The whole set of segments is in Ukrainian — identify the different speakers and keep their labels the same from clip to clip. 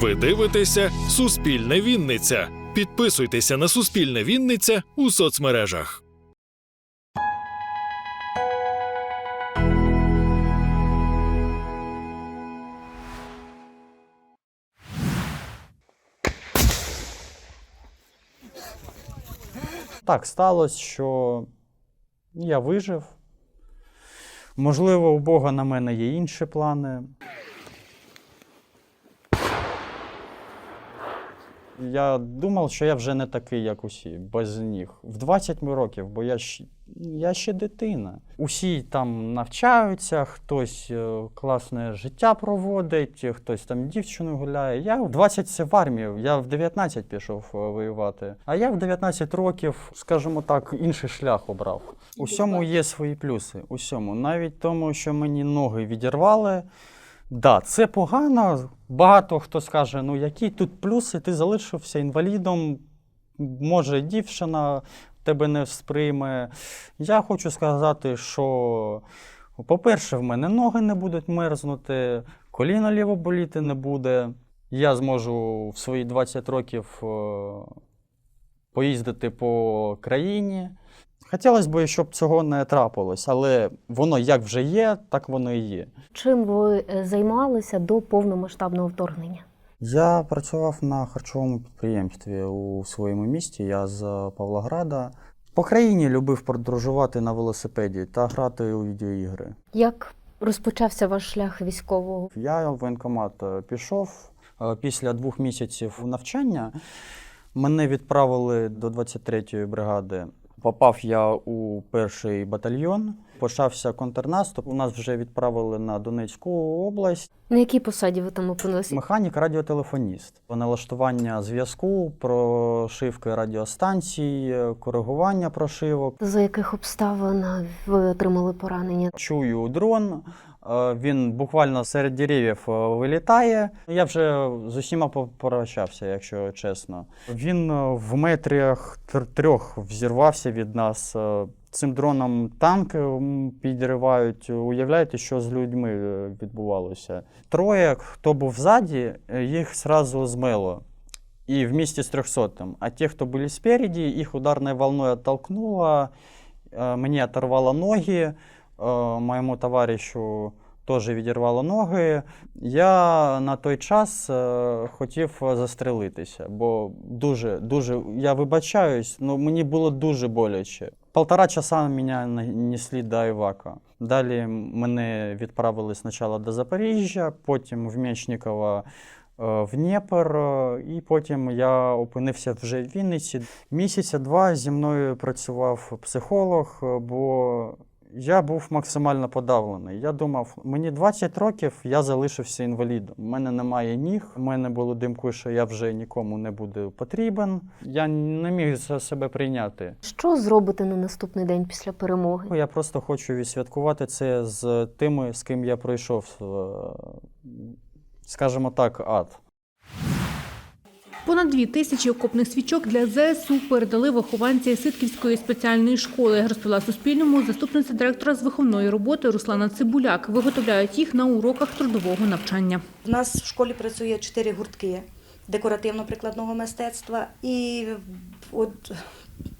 Speaker 1: Ви дивитеся Суспільне Вінниця. Підписуйтеся на Суспільне Вінниця у соцмережах.
Speaker 2: Так сталося, що я вижив. Можливо, у Бога на мене є інші плани. Я думав, що я вже не такий, як усі, без ніг. В 20 років, бо я ще, я ще дитина. Усі там навчаються, хтось е, класне життя проводить, хтось там дівчину гуляє. Я в 20 це в армію, я в 19 пішов е, воювати. А я в 19 років, скажімо так, інший шлях обрав. Усьому є свої плюси. Усьому. Навіть тому, що мені ноги відірвали. Да, це погано. Багато хто скаже, ну які тут плюси, ти залишився інвалідом, може, дівчина тебе не сприйме. Я хочу сказати, що, по-перше, в мене ноги не будуть мерзнути, коліно ліво боліти не буде. Я зможу в свої 20 років е, поїздити по країні. Хотілося б, щоб цього не трапилось, але воно як вже є, так воно і є.
Speaker 3: Чим ви е, займалися до повномасштабного вторгнення?
Speaker 2: Я працював на харчовому підприємстві у своєму місті. Я з Павлограда. По країні любив подорожувати на велосипеді та грати у відеоігри.
Speaker 3: Як розпочався ваш шлях військового?
Speaker 2: Я в воєнкомат е, пішов е, після двох місяців навчання. Мене відправили до 23-ї бригади. Попав я у перший батальйон. Почався контрнаступ. У нас вже відправили на Донецьку область.
Speaker 3: На якій посаді ви там опинилися?
Speaker 2: Механік радіотелефоніст. Налаштування зв'язку, прошивки радіостанцій, коригування прошивок.
Speaker 3: За яких обставин ви отримали поранення?
Speaker 2: Чую дрон. е, Він буквально серед деревів е, вилітає. Я вже з усіма попрощався, якщо чесно. Він е, в метрах тр- трьох взірвався від нас Е, Цим дроном танки м, підривають. Уявляєте, що з людьми е, відбувалося? Троє, хто був ззаді, е, їх зразу змило. И вместе с 300 А те, кто были спереди, их ударной волной оттолкнуло. Э, Мне оторвало ноги, э, моему товаришу теж відірвало ноги. Я на той час е, хотів застрелитися, бо дуже, дуже, я вибачаюсь, ну мені було дуже боляче. Полтора часа мене несли до Івака. Далі мене відправили спочатку до Запоріжжя, потім в Мечникова е, в Дніпр, і потім я опинився вже в Вінниці. Місяця два зі мною працював психолог, бо я був максимально подавлений. Я думав, мені 20 років, я залишився інвалідом. У мене немає ніг. У мене було думку, що я вже нікому не буду потрібен. Я не міг за себе прийняти.
Speaker 3: Що зробите на наступний день після перемоги?
Speaker 2: Я просто хочу відсвяткувати це з тими, з ким я пройшов, е, скажімо так, ад.
Speaker 4: Понад дві тисячі окопних свічок для ЗСУ передали вихованці Ситківської спеціальної школи, розповіла Суспільному заступниця директора з виховної роботи Руслана Цибуляк. Виготовляють їх на уроках трудового навчання.
Speaker 5: У нас в школі працює чотири гуртки декоративно-прикладного мистецтва. І от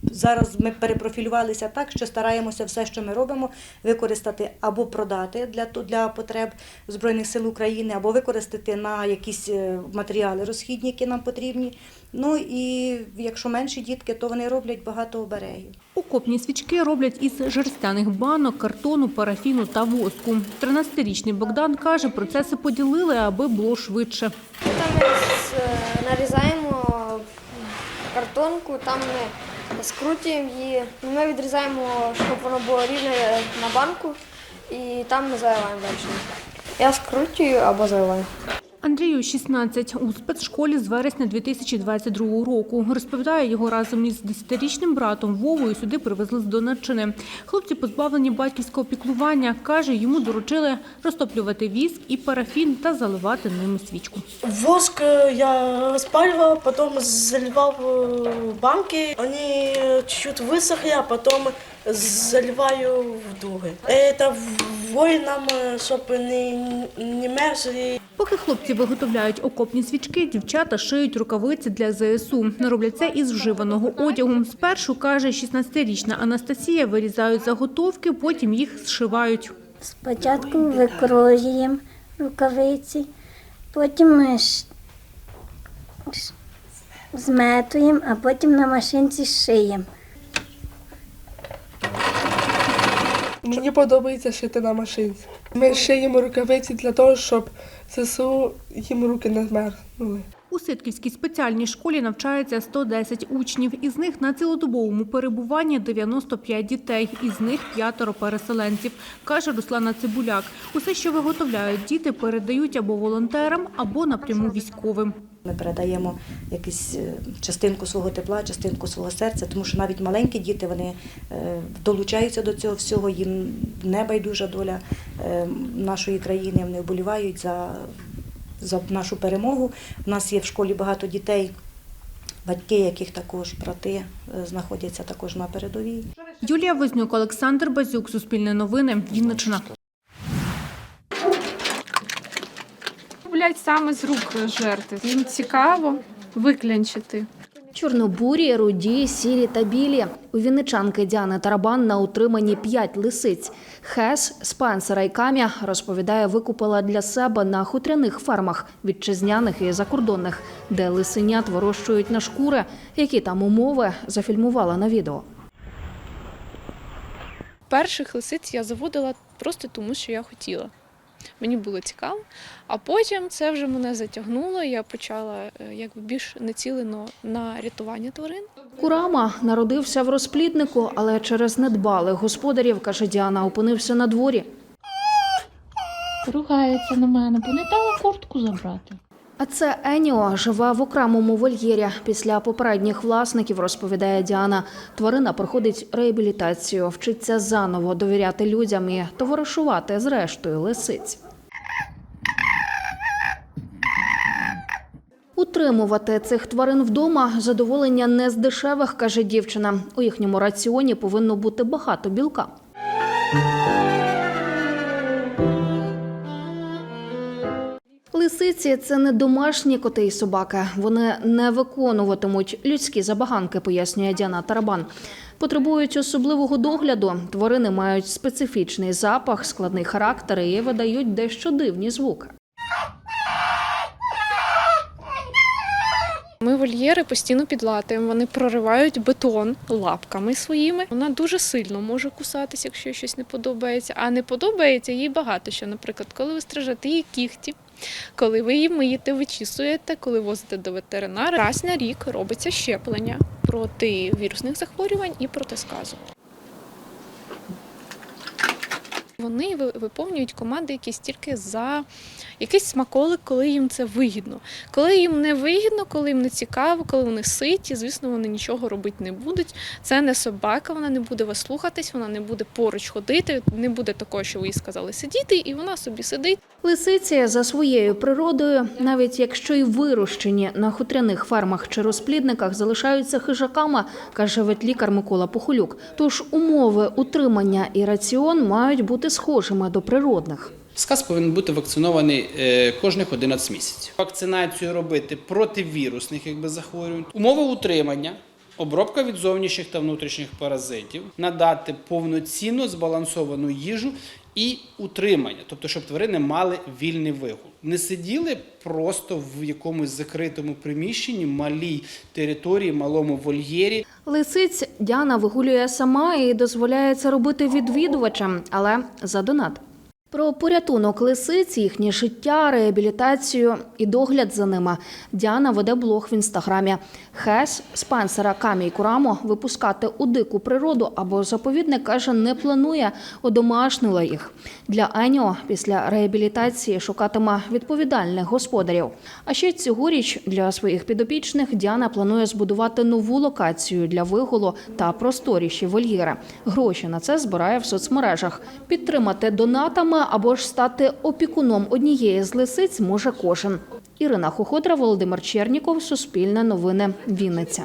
Speaker 5: зараз ми перепрофілювалися так, що стараємося все, що ми робимо, використати або продати для, для потреб Збройних сил України, або використати на якісь е, матеріали розхідні, які нам потрібні. Ну і якщо менші дітки, то вони роблять багато оберегів.
Speaker 4: Окопні свічки роблять із жерстяних банок, картону, парафіну та воску. 13-річний Богдан каже, процеси поділили, аби було швидше.
Speaker 6: Там ми з- нарізаємо картонку, там ми скрутюємо її. Ну, Ми відрізаємо, щоб воно було рівне на банку, і там ми заливаємо далі. Я скручую або заливаю.
Speaker 4: Андрію 16 у спецшколі з вересня 2022 року. Розповідає, його разом із 10-річним братом Вовою сюди привезли з Донеччини. Хлопці позбавлені батьківського піклування. Каже, йому доручили розтоплювати віск і парафін та заливати ними свічку.
Speaker 7: Воск э, я распаривал, потом заливал э, в банки. Они э, чуть-чуть высохли, а потом заливаю в дуги. Это воинам, чтобы не, не мерзли.
Speaker 4: Поки хлопці виготовляють окопні свічки, дівчата шиють рукавиці для ЗСУ. Роблять це із вживаного одягу. Спершу, каже 16-річна Анастасія, вирізають заготовки, потім їх зшивають.
Speaker 8: Спочатку викроюємо рукавиці, потім ми зметуємо, а потім на машинці шиємо.
Speaker 9: Мені подобається шити на машинці. Ми шиємо рукавиці для того, щоб ЗСУ їм руки не змерзнули.
Speaker 4: У Ситківській спеціальній школі навчається 110 учнів. Із них на цілодобовому перебуванні 95 дітей, із них п'ятеро переселенців, каже Руслана Цибуляк. Усе, що виготовляють діти, передають або волонтерам, або напряму військовим.
Speaker 5: Ми передаємо якусь е, частинку свого тепла, частинку свого серця, тому що навіть маленькі діти вони е, долучаються до цього всього, їм не байдужа доля нашої країни, вони вболівають за, за нашу перемогу. У нас є в школі багато дітей, батьки, яких також брати е, знаходяться також на передовій.
Speaker 4: Юлія Вознюк, Олександр Базюк, Суспільне новини, Вінниччина.
Speaker 10: Блять саме з рук жерти. Їм цікаво виклянчити.
Speaker 3: Чорнобурі, руді, сірі та білі. У вінничанки Діани Тарабан на утриманні п'ять лисиць. Хес, Спенсера і Кам'я, розповідає, викупила для себе на хутряних фермах вітчизняних і закордонних, де лисенят вирощують на шкури. Які там умови зафільмувала на відео.
Speaker 10: Перших лисиць я заводила просто тому, що я хотіла. Мені було цікаво. А потім це вже мене затягнуло. Я почала е, якби більш націлено на рятування тварин.
Speaker 3: Курама народився в розпліднику, але через недбалих господарів, каже Діана, опинився на дворі.
Speaker 11: Ругається на мене, бо не дала куртку забрати.
Speaker 3: А це Еніо живе в окремому вольєрі. Після попередніх власників, розповідає Діана, тварина проходить реабілітацію, вчиться заново довіряти людям і товаришувати з рештою лисиць. Утримувати цих тварин вдома задоволення не з дешевих, каже дівчина. У їхньому раціоні повинно бути багато білка. Лисиці це не домашні коти і собаки. Вони не виконуватимуть людські забаганки, пояснює Діана Тарабан. Потребують особливого догляду. Тварини мають специфічний запах, складний характер і видають дещо дивні звуки.
Speaker 10: Ми вольєри постійно підлатуємо, вони проривають бетон лапками своїми. Вона дуже сильно може кусатися, якщо щось не подобається. А не подобається їй багато що. Наприклад, коли ви стрижете її кігті, коли ви її миєте, вичісуєте, коли возите до ветеринара. Раз на рік робиться щеплення проти вірусних захворювань і проти сказу. Вони ви- виповнюють команди якісь тільки за якийсь смаколик, коли їм це вигідно. Коли їм не вигідно, коли їм не цікаво, коли вони ситі, звісно, вони нічого робити не будуть. Це не собака, вона не буде вас слухатись, вона не буде поруч ходити, не буде такого, що ви їй сказали сидіти, і вона собі сидить.
Speaker 3: Лисиці за своєю природою, навіть якщо й вирощені на хутряних фермах чи розплідниках, залишаються хижаками, каже ветлікар Микола Похолюк. Тож умови утримання і раціон мають бути схожими до природних.
Speaker 12: Сказ повинен бути вакцинований е, кожних 11 місяців. Вакцинацію робити проти вірусних якби, захворювань, умови утримання, обробка від зовнішніх та внутрішніх паразитів, надати повноцінно збалансовану їжу і утримання, тобто, щоб тварини мали вільний вигул. Не сиділи просто в якомусь закритому приміщенні, малій території, малому вольєрі.
Speaker 3: Лисиць Діана вигулює сама і дозволяє це робити відвідувачам, але за донат. Про порятунок лисиць, їхнє життя, реабілітацію і догляд за ними Діана веде блог в інстаграмі. Хес Спенсера Камі й Курамо випускати у дику природу або заповідник каже, не планує, одомашнила їх. Для Еніо після реабілітації шукатиме відповідальних господарів. А ще цьогоріч для своїх підопічних Діана планує збудувати нову локацію для вигулу та просторіші вольєри. Гроші на це збирає в соцмережах. Підтримати донатами або ж стати опікуном однієї з лисиць може кожен. Ірина Хохотра, Володимир Черніков, Суспільне новини, Вінниця.